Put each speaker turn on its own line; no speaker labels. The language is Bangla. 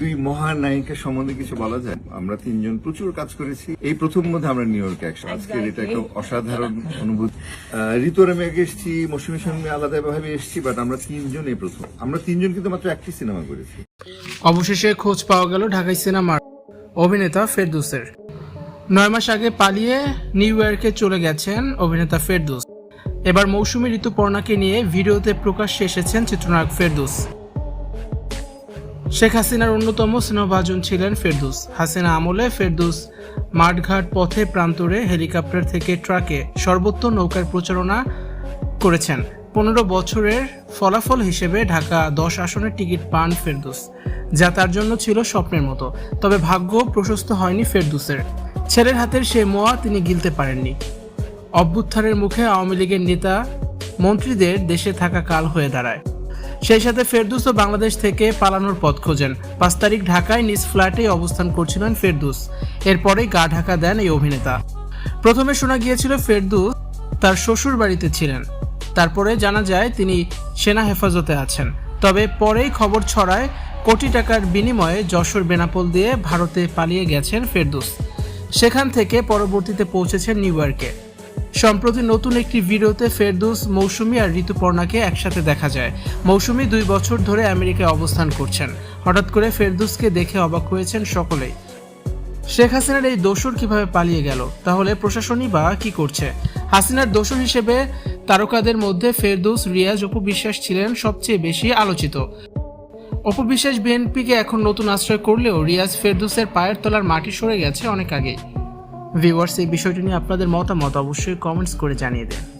দুই মহানায়িকা সম্বন্ধে কিছু বলা যায়? আমরা তিনজন প্রচুর কাজ করেছি। এই প্রথম মধ্যে আমরা নিউ ইয়র্কে একসাথে আজকের এটা একটা অসাধারণ অনুভূতি। আহ, ঋতু আর আমি আগে এসেছি মৌসুমীর সঙ্গে আলাদাভাবে এসেছি বাট আমরা তিনজন এই প্রথম। আমরা তিনজন কিন্তু মাত্র একটি সিনেমা করেছি।
অবশেষে খোঁজ পাওয়া গেল ঢাকাই সিনেমার অভিনেতা ফেরদুসের। নয় মাস আগে পালিয়ে নিউ ইয়র্কে চলে গেছেন অভিনেতা ফেরদুস। এবার মৌসুমী ঋতুপর্ণাকে নিয়ে ভিডিওতে প্রকাশ্যে এসেছেন চিত্রনায়ক ফেরদুস। শেখ হাসিনার অন্যতম স্নেহভাজন ছিলেন ফেরদুস। হাসিনা আমলে ফেরদুস মাঠঘাট পথে প্রান্তরে হেলিকপ্টার থেকে ট্রাকে সর্বত্র নৌকার প্রচারণা করেছেন। পনেরো বছরের ফলাফল হিসেবে ঢাকা দশ আসনের টিকিট পান ফেরদুস, যা তার জন্য ছিল স্বপ্নের মতো। তবে ভাগ্য প্রশস্ত হয়নি ফেরদুসের। ছেলের হাতের সে মোয়া তিনি গিলতে পারেননি। অভ্যুত্থানের মুখে আওয়ামী লীগের নেতা মন্ত্রীদের দেশে থাকা কাল হয়ে দাঁড়ায়। সেই সাথে ফেরদুসও বাংলাদেশ থেকে পালানোর পথ খোঁজেন। পাঁচ তারিখ ঢাকায় নিজ ফ্ল্যাটে অবস্থান করছিলেন ফেরদুস। এরপরেই গা ঢাকা দেন এই অভিনেতা। প্রথমে শোনা গিয়েছিল ফেরদুস তার শ্বশুর বাড়িতে ছিলেন। তারপরে জানা যায় তিনি সেনা হেফাজতে আছেন। তবে পরেই খবর ছড়ায় কোটি টাকার বিনিময়ে যশোর বেনাপোল দিয়ে ভারতে পালিয়ে গেছেন ফেরদুস। সেখান থেকে পরবর্তীতে পৌঁছেছেন নিউ ইয়র্কে। সম্প্রতি নতুন একটি ভিডিওতে ফেরদৌস, মৌসুমী আর ঋতুপর্ণাকে একসাথে দেখা যায়। মৌসুমী দুই বছর ধরে আমেরিকায় অবস্থান করছেন। হঠাৎ করে ফেরদৌসকে দেখে অবাক হয়েছেন সকলেই। শেখ হাসিনার এই দোসর কীভাবে পালিয়ে গেল? তাহলে প্রশাসনই বা কি করছে? হাসিনার দোসর হিসেবে তারকাদের মধ্যে ফেরদৌস, রিয়াজ অপু বিশ্বাস ছিলেন সবচেয়ে বেশি আলোচিত। অপবিশ্বাস বিএনপিকে এখন নতুন আশ্রয় করলেও রিয়াজ ফেরদৌসের পায়ের তলার মাটি সরে গেছে অনেক আগেই। ভিউয়ার্স এই বিষয়টি নিয়ে আপনাদের মতামত অবশ্যই কমেন্টস করে জানিয়ে দেন।